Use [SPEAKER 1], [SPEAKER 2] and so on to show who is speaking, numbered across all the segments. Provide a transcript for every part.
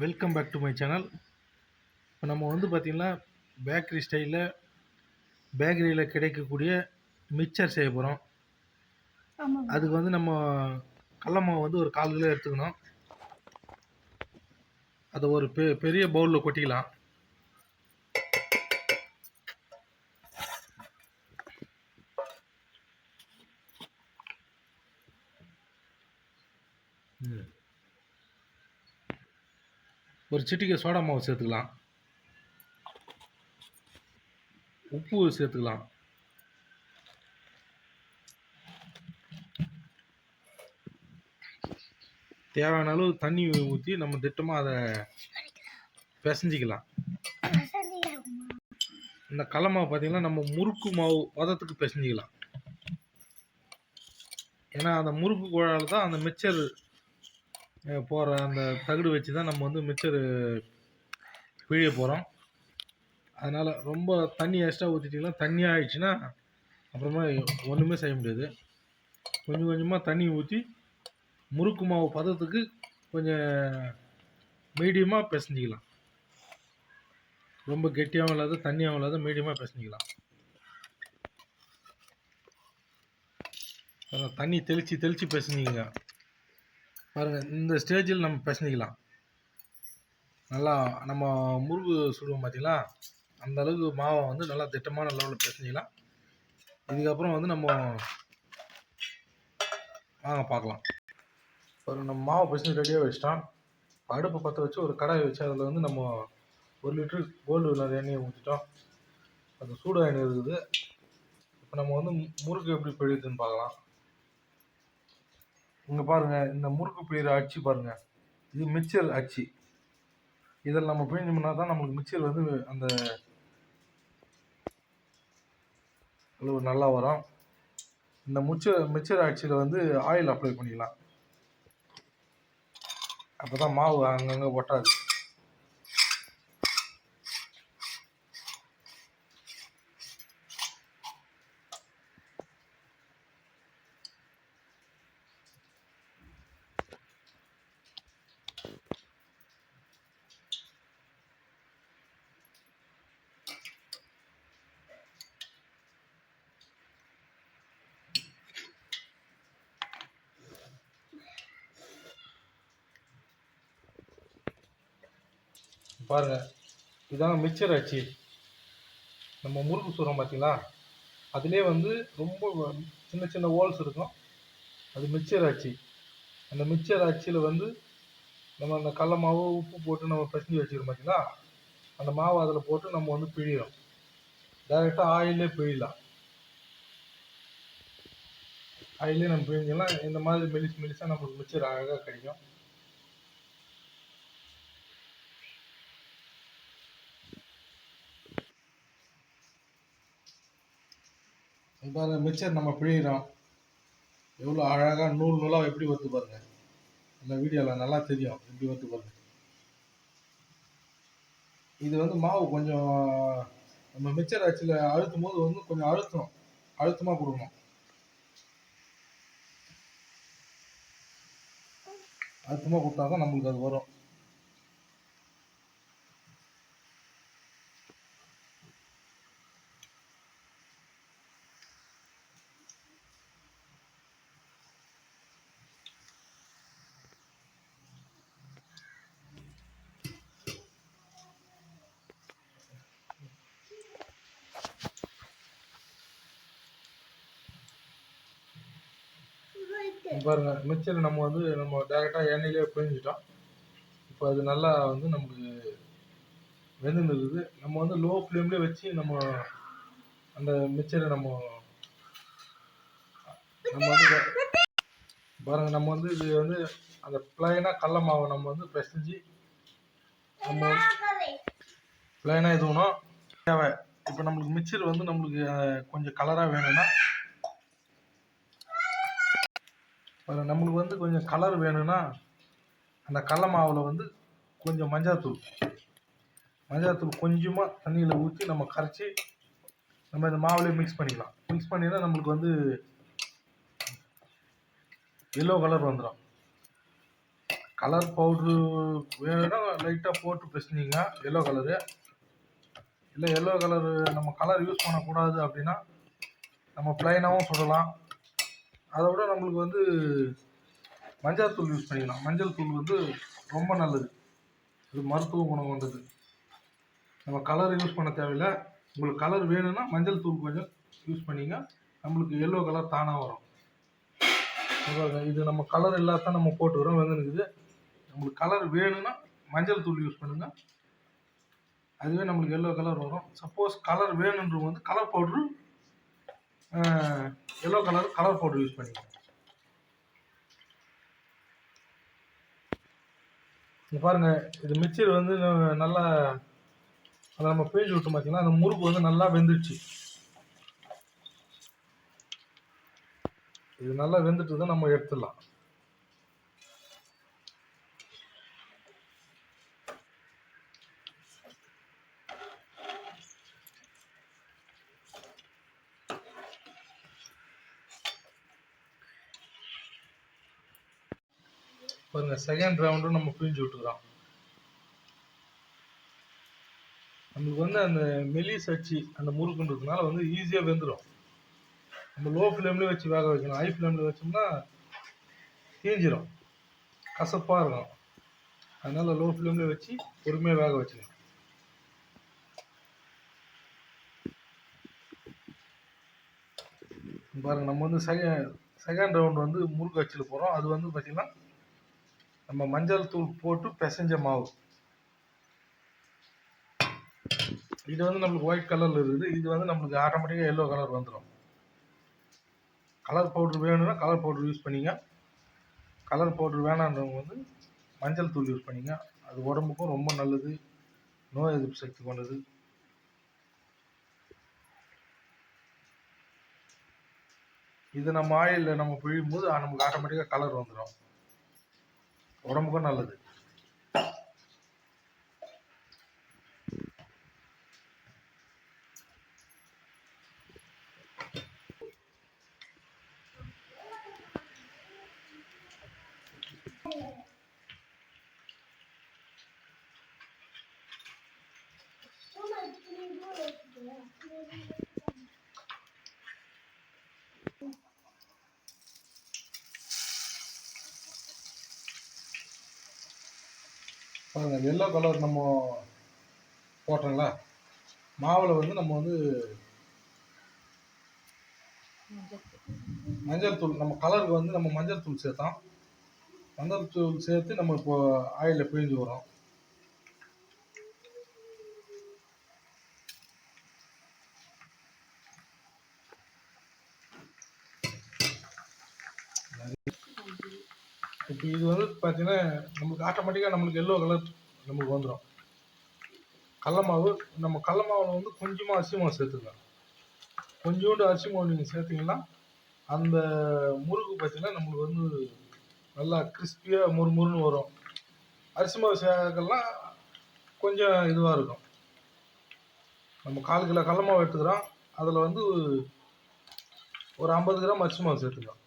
[SPEAKER 1] Welcome back to my channel இப்போ நம்ம வந்து பார்த்திங்கன்னா பேக்கரி ஸ்டைலில் பேக்கரியில் கிடைக்கக்கூடிய மிக்சர் செய்ய போகிறோம் அதுக்கு வந்து நம்ம கடல மாவு வந்து ஒரு கால் கிலோ எடுத்துக்கணும். அதை ஒரு பெ பெரிய பவுலில் கொட்டிக்கலாம். ஒரு சிட்டிக்கை சோடா மாவு சேர்த்துக்கலாம். உப்பு சேர்த்துக்கலாம். தேவையான அளவு தண்ணி ஊற்றி நம்ம திட்டமாக அதை பிசைஞ்சிக்கலாம். இந்த கடல மாவு பார்த்தீங்கன்னா நம்ம முறுக்கு மாவு பதத்துக்கு பிசைஞ்சிக்கலாம். ஏன்னா அந்த முறுக்கு குழால தான் அந்த மிச்சர் போகிற அந்த தகடு வச்சு தான் நம்ம வந்து மிக்சர் பிழிய போகிறோம் அதனால் ரொம்ப தண்ணி எக்ஸ்ட்ரா ஊற்றிட்டிங்கன்னா தண்ணி ஆயிடுச்சுன்னா அப்புறமா ஒன்றுமே செய்ய முடியாது. கொஞ்சம் கொஞ்சமாக தண்ணி ஊற்றி முறுக்கு மாவு பதத்துக்கு கொஞ்சம் மீடியமாக பிசைஞ்சிக்கலாம். ரொம்ப கெட்டியாகவும் இல்லாத தண்ணியாகவும் இல்லாத மீடியமாக பிசைஞ்சிக்கலாம். தண்ணி தெளித்து தெளித்து பிசைஞ்சிங்க பாருங்கள் இந்த ஸ்டேஜில் நம்ம பிசைஞ்சிக்கலாம் நல்லா நம்ம முறுக்கு சுடுவோம் பார்த்தீங்களா அந்த அளவுக்கு மாவை வந்து நல்லா திட்டமான லெவலில் பிசைஞ்சிக்கலாம் இதுக்கப்புறம் வந்து நம்ம வாங்க பார்க்கலாம். ஒரு நம்ம மாவை பிசைஞ்சு ரெடியாக வச்சிட்டோம். அடுப்பு பற்ற வச்சு ஒரு கடாயை வச்சு அதில் வந்து நம்ம ஒரு லிட்டரு கோல்டு வினர் எண்ணெயை ஊற்றிட்டோம் அது சூடாக எண்ணெய் இருக்குது. இப்போ நம்ம வந்து முறுக்கு எப்படி பிழியுதுன்னு பார்க்கலாம். இங்கே பாருங்கள் இந்த முறுக்கு பிழிகிற அச்சு பாருங்கள் இது மிச்சல் அச்சு. இதில் நம்ம பிழிஞ்சோம்னா தான் நம்மளுக்கு மிச்சல் வந்து அந்த அளவு நல்லா வரும். இந்த முச்ச மிச்சர் அச்சில் வந்து ஆயில் அப்ளை பண்ணிக்கலாம். அப்போ தான் மாவு அங்கங்கே ஒட்டாது. பாருங்கள் இதான் மிக்சர் அச்சு நம்ம முறுக்கு சுடுறோம் பார்த்தீங்களா அதிலே வந்து ரொம்ப சின்ன சின்ன ஹோல்ஸ் இருக்கும். அது மிக்சர் அச்சு அந்த மிக்சர் அச்சில் வந்து நம்ம அந்த கடல மாவு உப்பு போட்டு நம்ம பிசைஞ்சு வச்சுக்கிறோம் பார்த்தீங்களா அந்த மாவு அதில் போட்டு நம்ம வந்து பிழிகிறோம் டைரெக்டாக ஆயிலே பிழிலாம் ஆயிலே நம்ம பிழிஞ்சலாம் இந்த மாதிரி மெலிஸ் மெலிசாக நம்மளுக்கு மிக்சர் அழகாக கிடைக்கும். பாருங்க மிச்சர் நம்ம பிழிகிறோம் எவ்வளோ அழகாக நூல் நூலாக எப்படி வருது பாருங்க. இந்த வீடியோவில் நல்லா தெரியும் எப்படி வருது பாருங்க. இது வந்து மாவு கொஞ்சம் நம்ம மிச்சர் அச்சில் அழுத்தும் போது வந்து கொஞ்சம் அழுத்தணும். அழுத்தமாக கொடுக்கணும் அழுத்தமாக கொடுத்தா தான் நம்மளுக்கு அது வரும். பாருங்கள் பாருங்க மிக்சர் நம்ம வந்து நம்ம டேரெக்டாக எண்ணெயிலே பிழிஞ்சிட்டோம். இப்போ அது நல்லா வந்து நமக்கு வெந்துருக்குது நம்ம வந்து லோ ஃப்ளேம்லேயே வச்சு நம்ம அந்த மிக்சரை நம்ம நம்ம வந்து பாருங்கள் பாருங்க நம்ம வந்து இது வந்து அந்த பிளைனாக கடல மாவை நம்ம வந்து பிசைஞ்சு நம்ம பிளைனாக இது வேணும் தேவை. இப்போ நம்மளுக்கு மிக்சர் வந்து நம்மளுக்கு கொஞ்சம் கலராக வேணும்னா அதில் நம்மளுக்கு வந்து கொஞ்சம் கலர் வேணும்னா அந்த கடல மாவில் வந்து கொஞ்சம் மஞ்சாத்தூள் மஞ்சாத்தூள் கொஞ்சமாக தண்ணியில் ஊற்றி நம்ம கரைச்சி நம்ம இந்த மாவுலேயே மிக்ஸ் பண்ணிக்கலாம். மிக்ஸ் பண்ணினா நம்மளுக்கு வந்து எல்லோ கலர் வந்துடும் கலர் பவுட்ரு வேணும்னா லைட்டாக போட்டு பிசைஞ்சிங்க எல்லோ கலரு இல்லை எல்லோ கலரு நம்ம கலர் யூஸ் பண்ணக்கூடாது அப்படின்னா நம்ம ப்ளைனாகவும் சுடலாம் அதை விட நம்மளுக்கு வந்து மஞ்சள் தூள் யூஸ் பண்ணிக்கலாம். மஞ்சள் தூள் வந்து ரொம்ப நல்லது. இது மருத்துவ குணம் கொண்டது. நம்ம கலர் யூஸ் பண்ண தேவையில்லை. உங்களுக்கு கலர் வேணும்னா மஞ்சள் தூள் கொஞ்சம் யூஸ் பண்ணிங்க. நம்மளுக்கு எல்லோ கலர் தானாக வரும். இது நம்ம கலர் இல்லாதான் நம்ம போட்டுக்கிறோம் வந்துருக்குது நம்மளுக்கு கலர் வேணும்னா மஞ்சள் தூள் யூஸ் பண்ணுங்க. அதுவே நம்மளுக்கு எல்லோ கலர் வரும். சப்போஸ் கலர் வேணுன்றவங்க வந்து colour powder yellow colour colour powder use பண்ணிக்கலாம் இங்க பாருங்க இது மிக்சர் வந்து நல்லா அதை நம்ம பேஜ் விட்டு பார்த்தீங்கன்னா அந்த முறுக்கு வந்து நல்லா வெந்துடுச்சு. இது நல்லா வெந்துட்டு தான் நம்ம எடுத்துடலாம். அந்த செகண்ட் ரவுண்டும் நம்ம பிழிஞ்சு விட்டுக்கிறோம். நம்மளுக்கு வந்து அந்த மெலி சச்சி அந்த முறுக்குன்றதுனால வந்து ஈஸியாக வெந்துடும் நம்ம லோ ஃப்ளேம்லேயே வச்சு வேக வைக்கணும். ஹை ஃப்ளேமில் வச்சோம்னா தீஞ்சிரும். கசப்பாக இருக்கும். அதனால் லோ ஃப்ளேம்லேயே வச்சு பொறுமையாக வேக வச்சுக்கணும். பாருங்கள் பாருங்க நம்ம வந்து செகண்ட் செகண்ட் ரவுண்ட் வந்து முறுக்கு அச்சில் போகிறோம் அது வந்து பார்த்திங்கன்னா நம்ம மஞ்சள் தூள் போட்டு பிசைஞ்ச மாவு. இது வந்து நம்மளுக்கு ஒயிட் கலரில் இருக்குது. இது வந்து நம்மளுக்கு ஆட்டோமேட்டிக்காக எல்லோ கலர் வந்துடும் கலர் பவுடர் வேணும்னா கலர் பவுடர் யூஸ் பண்ணிங்க. கலர் பவுடர் வேணான்றவங்க வந்து மஞ்சள் தூள் யூஸ் பண்ணிங்க. அது உடம்புக்கும் ரொம்ப நல்லது. நோய் எதிர்ப்பு சக்தி கொண்டது. இது நம்ம ஆயிலில் நம்ம பிழியும் போது நமக்கு ஆட்டோமேட்டிக்காக கலர் வந்துடும் உடம்புக்கும் நல்லது. பாருங்க எல்லோ கலர் நம்ம போட்டோம்ல மாவில் வந்து நம்ம வந்து மஞ்சள் தூள் நம்ம கலருக்கு வந்து நம்ம மஞ்சள் தூள் சேர்த்தோம். மஞ்சள் தூள் சேர்த்து நம்ம இப்போ ஆயிலில் பிழிஞ்சு வரோம். இப்போ இது வந்து பார்த்தீங்கன்னா நமக்கு ஆட்டோமேட்டிக்காக நம்மளுக்கு எல்லோ கலர் நம்மளுக்கு வந்துடும் கடல மாவு நம்ம கடல மாவில் வந்து கொஞ்சமாக அரிசி மாவு சேர்த்துக்கலாம். கொஞ்சோண்டு அரிசி மாவு நீங்கள் சேர்த்தீங்கன்னா அந்த முறுக்கு பார்த்தீங்கன்னா நம்மளுக்கு வந்து நல்லா கிறிஸ்பியாக முறுமுறுன்னு வரும். அரிசி மாவு சேர்க்கலாம் கொஞ்சம் இதுவாக இருக்கும். நம்ம கால் கிலோ கடல மாவு எடுத்துக்கிறோம். அதில் வந்து ஒரு ஐம்பது கிராம் அரிசி மாவு சேர்த்துக்கலாம்.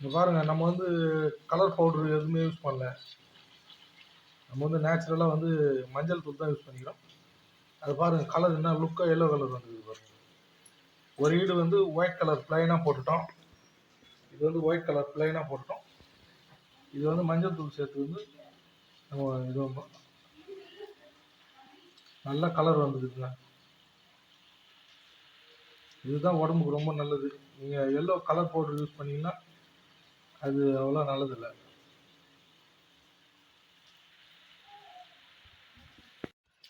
[SPEAKER 1] இங்கே பாருங்க நம்ம வந்து கலர் பவுடர் எதுவுமே யூஸ் பண்ணல. நம்ம வந்து நேச்சுரலாக வந்து மஞ்சள் தூள் தான் யூஸ் பண்ணிக்கிறோம். அது பாருங்க கலர் என்ன லுக்காக எல்லோ கலர் வந்துருக்கு பாருங்கள் ஒரு ஈடு வந்து ஒயிட் கலர் ப்ளைனாக போட்டுட்டோம். இது வந்து ஒயிட் கலர் ப்ளைனாக போட்டுட்டோம். இது வந்து மஞ்சள் தூள் சேர்த்து வந்து நம்ம இது நல்ல கலர் வந்துருக்குங்க இதுதான் உடம்புக்கு ரொம்ப நல்லது. நீங்கள் எல்லோ கலர் பவுடர் யூஸ் பண்ணீங்கன்னா அது அவ்வளோ நல்லதில்லை.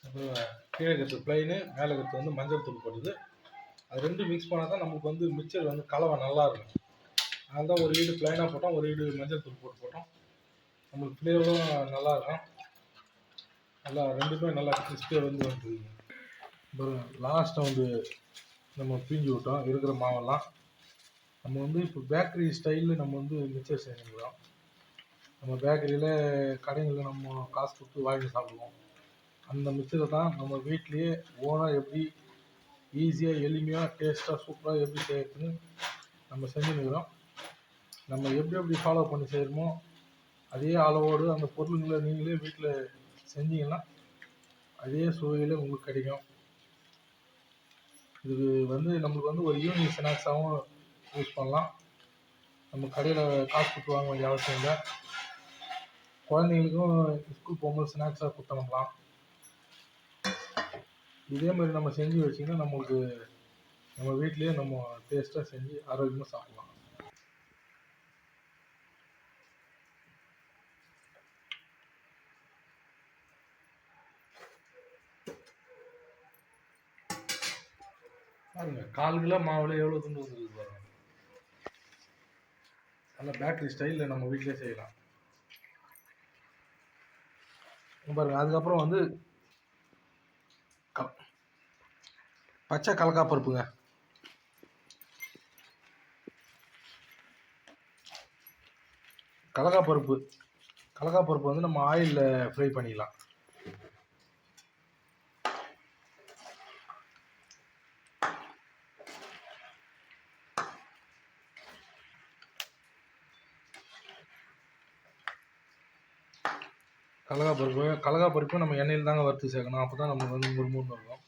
[SPEAKER 1] அப்புறம் கீழே இருக்கிறது பிளைனு மேலே கற்று வந்து மஞ்சள் தூள் போடுது. அது ரெண்டும் மிக்ஸ் பண்ணால் தான் நமக்கு வந்து மிக்சர் வந்து கலவை நல்லா இருக்கும். அதனால தான் ஒரு வீடு பிளைனாக போட்டோம் ஒரு வீடு மஞ்சள் தூள் போட்டு போட்டோம். நம்மளுக்கு ஃப்ளேவரும் நல்லா இருக்கும். நல்லா ரெண்டுமே நல்லா கிறிஸ்பியாக வந்து வந்துருக்குங்க அப்புறம் லாஸ்ட் வந்து நம்ம பிஞ்சு விட்டோம் இருக்கிற மாவெல்லாம். நம்ம வந்து இப்போ பேக்கரி ஸ்டைலில் நம்ம வந்து மிக்சர் செஞ்சுக்கிறோம் நம்ம பேக்கரியில் கடைகளில் நம்ம காசு கொடுத்து வாங்கி சாப்பிடுவோம். அந்த மிக்சரை தான் நம்ம வீட்லேயே ஓனாக எப்படி ஈஸியாக எளிமையாக டேஸ்ட்டாக சூப்பராக எப்படி செய்யறதுன்னு நம்ம செஞ்சுன்னுக்கிறோம். நம்ம எப்படி எப்படி ஃபாலோ பண்ணி செய்கிறோமோ அதே அளவோடு அந்த பொருளுங்களை நீங்களே வீட்டில் செஞ்சீங்கன்னா அதே சுவையில் உங்களுக்கு கிடைக்கும். இது வந்து நம்மளுக்கு வந்து ஒரு ஈவினிங் ஸ்நாக்ஸாகவும் யூஸ் பண்ணலாம். நம்ம கடையில் காசு கொடுத்து வாங்க வேண்டிய அவசியம் இல்லை. குழந்தைங்களுக்கும் ஸ்கூல் போகும்போது ஸ்நாக்ஸாக கொடுத்தனுப்பலாம் இதே மாதிரி நம்ம செஞ்சு வச்சிங்கன்னா நம்மளுக்கு நம்ம வீட்லேயே நம்ம டேஸ்ட்டாக செஞ்சு ஆரோக்கியமாக சாப்பிடலாம். பாருங்க கால் கிலோ மாவுல எவ்வளோ துண்டு வந்துருக்கு பாருங்க. நல்ல பேட்டரி ஸ்டைலில் நம்ம வீட்டிலே செய்யலாம். பாருங்க அதுக்கப்புறம் வந்து க- பச்சை கலக்கா பருப்புங்க. கடலக்கா பருப்பு. கடலக்கா பருப்பு வந்து நம்ம ஆயிலில் ஃப்ரை பண்ணிக்கலாம் கடலக்கா பருப்பு. கடலக்கா பருப்பு நம்ம எண்ணெயில் தாங்க வறுத்து சேர்க்கணும். அப்போ தான் நம்ம வந்து முறுமுறுன்னு இருக்கும்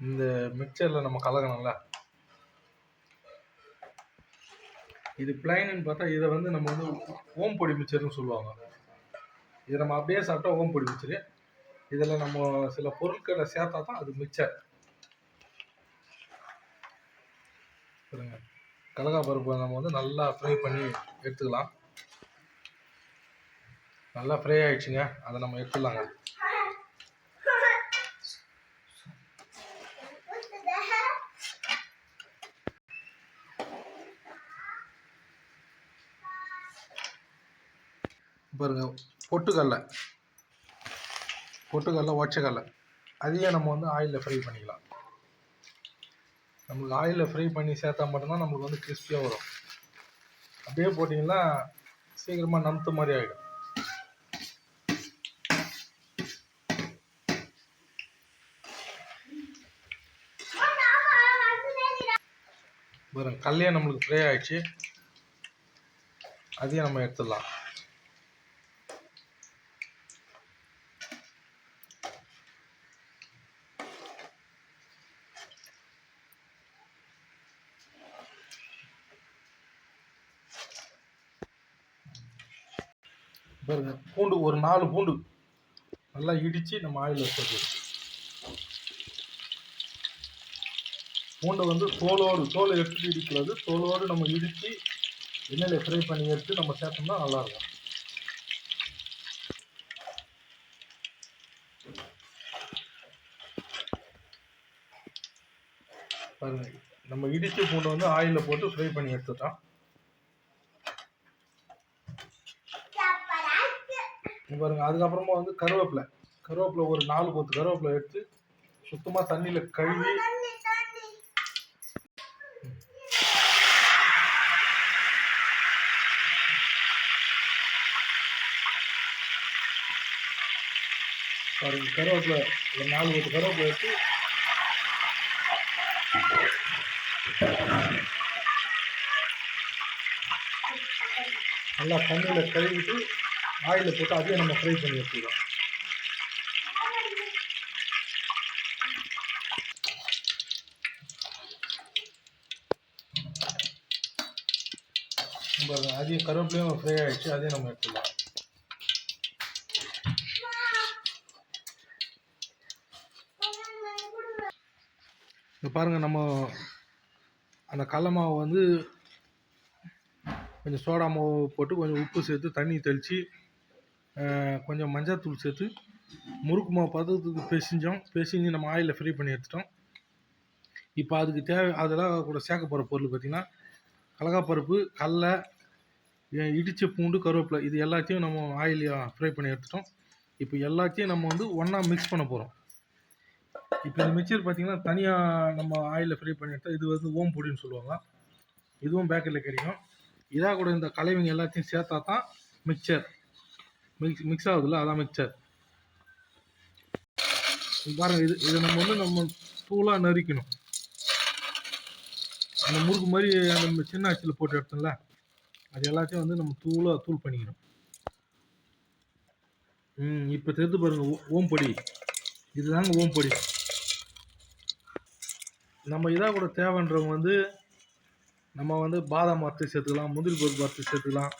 [SPEAKER 1] இந்த மிக்சரில் நம்ம கலக்கணும்ல இது பிளைன்னு பார்த்தா இதை வந்து நம்ம வந்து ஓம் பொடி மிச்சர்னு சொல்லுவாங்க. இதை நம்ம அப்படியே சாப்பிட்டா ஓம் பொடி மிக்சரு இதில் நம்ம சில பொருட்களை சேர்த்தா தான் அது மிச்சர் பாருங்க கடலக்காய் பருப்பு நம்ம வந்து நல்லா ஃப்ரை பண்ணி எடுத்துக்கலாம். நல்லா ஃப்ரை ஆயிடுச்சுங்க. அதை நம்ம எடுத்துடலாங்க. பாருங்க பொட்டுக்கடலை. பொட்டுக்கடலை ஒச்சக்கடல அதையும் நம்ம வந்து ஆயிலில் ஃப்ரை பண்ணிக்கலாம். நம்மளுக்கு ஆயிலில் ஃப்ரை பண்ணி சேர்த்தா மட்டும்தான் நம்மளுக்கு வந்து கிறிஸ்பியாக வரும். அப்படியே போட்டிங்கன்னா சீக்கிரமாக நமுத்த மாதிரி ஆகிடும் பாருங்க கல்லையே நம்மளுக்கு ஃப்ரை ஆயிடுச்சு. அதையும் நம்ம எடுத்துடலாம் பாருங்க பூண்டு ஒரு நாலு பூண்டு. நல்லா இடித்து நம்ம ஆயிலில் சேர்த்து பூண்டை வந்து தோலோடு தோலை எடுத்து இடிக்கிறது. தோலோடு நம்ம இடித்து எண்ணெயில் ஃப்ரை பண்ணி எடுத்து நம்ம சேர்த்தோம்னா நல்லாயிருக்கும். பாருங்க நம்ம இடித்த பூண்டை வந்து ஆயிலில் போட்டு ஃப்ரை பண்ணி எடுத்துட்டோம் பாருங்க அதுக்கப்புறமா வந்து கருவேப்பிலை. கருவேப்பிலை ஒரு நாலு கொத்து கருவேப்பிலை எடுத்து சுத்தமாக தண்ணியில் கழுவி. பாருங்க கருவேப்பிலை ஒரு நாலு கொத்து கருவேப்பிலை எடுத்து. நல்லா தண்ணியில் கழுவிட்டு ஆயிலில் போட்டு அதையும் நம்ம ஃப்ரை பண்ணி எடுத்துக்கலாம் பாருங்க அதையும் கருவேப்பிலையும் ஃப்ரை ஆகிடுச்சு அதையும் நம்ம எடுத்துக்கலாம். இப்போ பாருங்க நம்ம அந்த கடல மாவு வந்து கொஞ்சம் சோடா மாவு போட்டு கொஞ்சம் உப்பு சேர்த்து தண்ணி தெளித்து கொஞ்சம் மஞ்சள்தூள் சேர்த்து முறுக்கு மாவு பதத்துக்கு பிசைஞ்சோம். பிசைஞ்சு நம்ம ஆயிலில் ஃப்ரை பண்ணி எடுத்துட்டோம். இப்போ அதுக்கு தேவை அதெல்லாம் கூட சேர்க்க போகிற பொருள் பார்த்திங்கன்னா கடலக்காப்பருப்பு கடல இடித்த பூண்டு கருவேப்பிலை இது எல்லாத்தையும் நம்ம ஆயில் ஃப்ரை பண்ணி எடுத்துட்டோம். இப்போ எல்லாத்தையும் நம்ம வந்து ஒன்றா மிக்ஸ் பண்ண போகிறோம் இப்போ இந்த மிக்சர் பார்த்தீங்கன்னா தனியாக நம்ம ஆயிலில் ஃப்ரை பண்ணி எடுத்தால் இது வந்து ஓம் பொடின்னு சொல்லுவாங்க. இதுவும் பேக்கரியில் கிடைக்கும். இதாக கூட இந்த கலைவிங்க எல்லாத்தையும் சேர்த்தா தான் மிக்சர் மிக்ஸ் மிக்ஸ் ஆகுதுல்ல? அதான் மிக்சர் பாருங்க இது இதை நம்ம வந்து நம்ம தூளாக நறுக்கணும். அந்த முறுக்கு மாதிரி அந்த சின்ன அச்சில் போட்டு எடுத்தோம்ல அது எல்லாத்தையும் வந்து நம்ம தூளாக தூள் பண்ணிக்கணும். ம் இப்போ தெரிந்து பாருங்க ஓ- ஓம்பொடி இதுதாங்க ஓம்பொடி நம்ம இதாக கூட தேவைன்றவங்க வந்து நம்ம வந்து பாதாம் வறுத்து சேர்த்துக்கலாம் முந்திரி பருப்பு வறுத்து சேர்த்துக்கலாம்.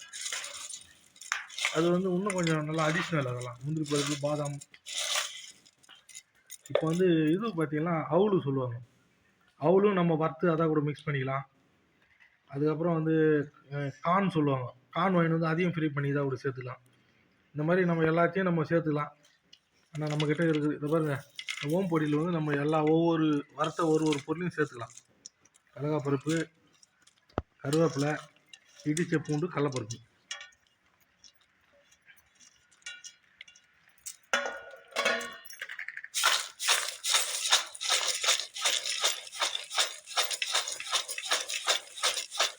[SPEAKER 1] அது வந்து இன்னும் கொஞ்சம் நல்லா அடிஷ்னல் அதெல்லாம். முந்திரி பருப்பு பாதாம். இப்போ வந்து இது பார்த்தீங்கன்னா அவுளு சொல்லுவாங்க. அவுளும் நம்ம வறுத்து அதை கூட மிக்ஸ் பண்ணிக்கலாம். அதுக்கப்புறம் வந்து கான் சொல்லுவாங்க. கார்ன் வாங்கி வந்து அதையும் ஃப்ரீ பண்ணி இதாக கூட சேர்த்துக்கலாம். இந்த மாதிரி நம்ம எல்லாத்தையும் நம்ம சேர்த்துக்கலாம். ஆனால் நம்மக்கிட்ட இருக்குது இதை பாருங்க ஓம் பொடியில் வந்து நம்ம எல்லா ஒவ்வொரு வறுத்த ஒரு ஒரு பொருளையும் சேர்த்துக்கலாம். கடலைப்பருப்பு கருவேப்பிலை இடிச்ச பூண்டு கடலப்பருப்பு.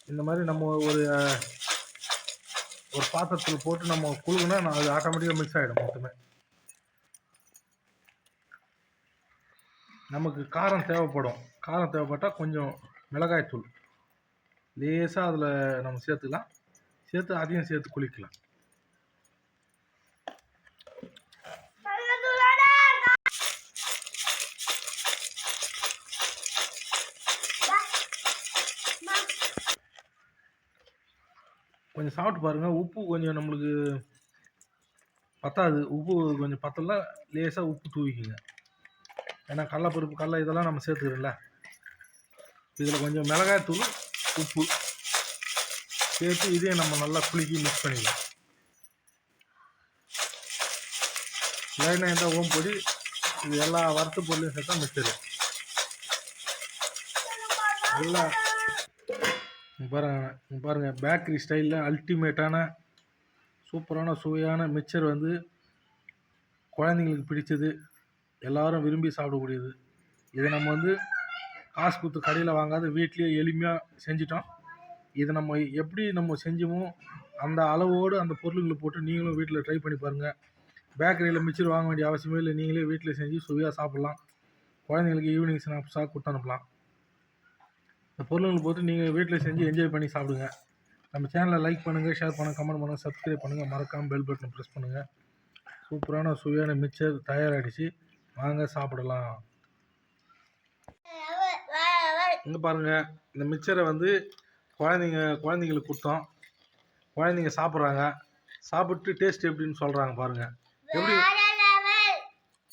[SPEAKER 1] இந்த மாதிரி நம்ம ஒரு ஒரு பாத்திரத்தில் போட்டு நம்ம குழுகுனா நான் அது ஆட்டோமேட்டிக்காக மிக்ஸ் ஆகிடும் மொத்தமே. நமக்கு காரம் தேவைப்படும். காரம் தேவைப்பட்டால் கொஞ்சம் மிளகாய்த்தூள். லேசாக அதில் நம்ம சேர்த்துக்கலாம். சேர்த்து அதையும் சேர்த்து குளிக்கலாம். கொஞ்சம் சாப்பிட்டு பாருங்கள் உப்பு கொஞ்சம் நம்மளுக்கு பத்தாது. உப்பு கொஞ்சம் பத்தல லேசாக உப்பு தூவிக்குங்க. ஏன்னா கடலப்பருப்பு கடலை இதெல்லாம் நம்ம சேர்த்துக்கிறோம்ல. இதில் கொஞ்சம் மிளகாய்த்தூள் உப்பு சேர்த்து இதையும் நம்ம நல்லா குலுக்கி மிக்ஸ் பண்ணிக்கலாம். இல்லைன்னா இருந்தால் ஓம் பொடி இது எல்லா வறுத்த பொருளையும் சேர்த்தா மிக்சரு நல்லா பாருங்க பாருங்கள் பாருங்க பேக்கரி ஸ்டைலில் அல்டிமேட்டான சூப்பரான சுவையான மிக்சர் வந்து குழந்தைங்களுக்கு பிடிச்சது எல்லாரும் விரும்பி சாப்பிடக்கூடியது. இதை நம்ம வந்து காசு கொடுத்து கடையில் வாங்காத வீட்லேயே எளிமையாக செஞ்சிட்டோம். இதை நம்ம எப்படி நம்ம செஞ்சோமோ அந்த அளவோடு அந்த பொருளுங்களை போட்டு நீங்களும் வீட்டில் ட்ரை பண்ணி பாருங்கள் பேக்கரியில் மிச்சர் வாங்க வேண்டிய அவசியமே இல்லை. நீங்களே வீட்டில் செஞ்சு சுவையாக சாப்பிட்லாம். குழந்தைங்களுக்கு ஈவினிங் ஸ்நாக்ஸாக கொடுத்து அனுப்பலாம். இந்த பொருளுங்களை போட்டு நீங்கள் வீட்டில் செஞ்சு என்ஜாய் பண்ணி சாப்பிடுங்க. நம்ம சேனலை லைக் பண்ணுங்கள் ஷேர் பண்ணுங்கள் கமெண்ட் பண்ணுங்கள் சப்ஸ்கிரைப் பண்ணுங்கள் மறக்காமல் பெல் பட்டனை ப்ரெஸ் பண்ணுங்கள் சூப்பரான சுவையான மிக்சர் தயாராகிடுச்சு வாங்க சாப்பிடலாம். இங்கே பாருங்கள் இந்த மிக்சரை வந்து குழந்தைங்க குழந்தைங்களுக்கு கொடுத்தோம். குழந்தைங்க சாப்பிட்றாங்க. சாப்பிட்டு டேஸ்ட் எப்படின்னு சொல்கிறாங்க பாருங்கள் எப்படி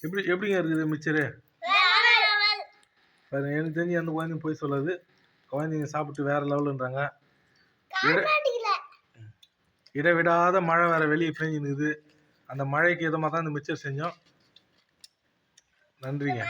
[SPEAKER 1] எப்படி எப்படிங்க இருக்குது மிக்சரு பாருங்க எனக்கு தெரிஞ்சு எந்த குழந்தையும் போய் சொல்லாது. குழந்தைங்க சாப்பிட்டு வேறு லெவலுன்றாங்க. இடைவிடாத மழை வேறு வெளியே பெஞ்சுனுக்குது அந்த மழைக்கு இதமாக தான் இந்த மிக்சர் செஞ்சோம். நன்றிங்க.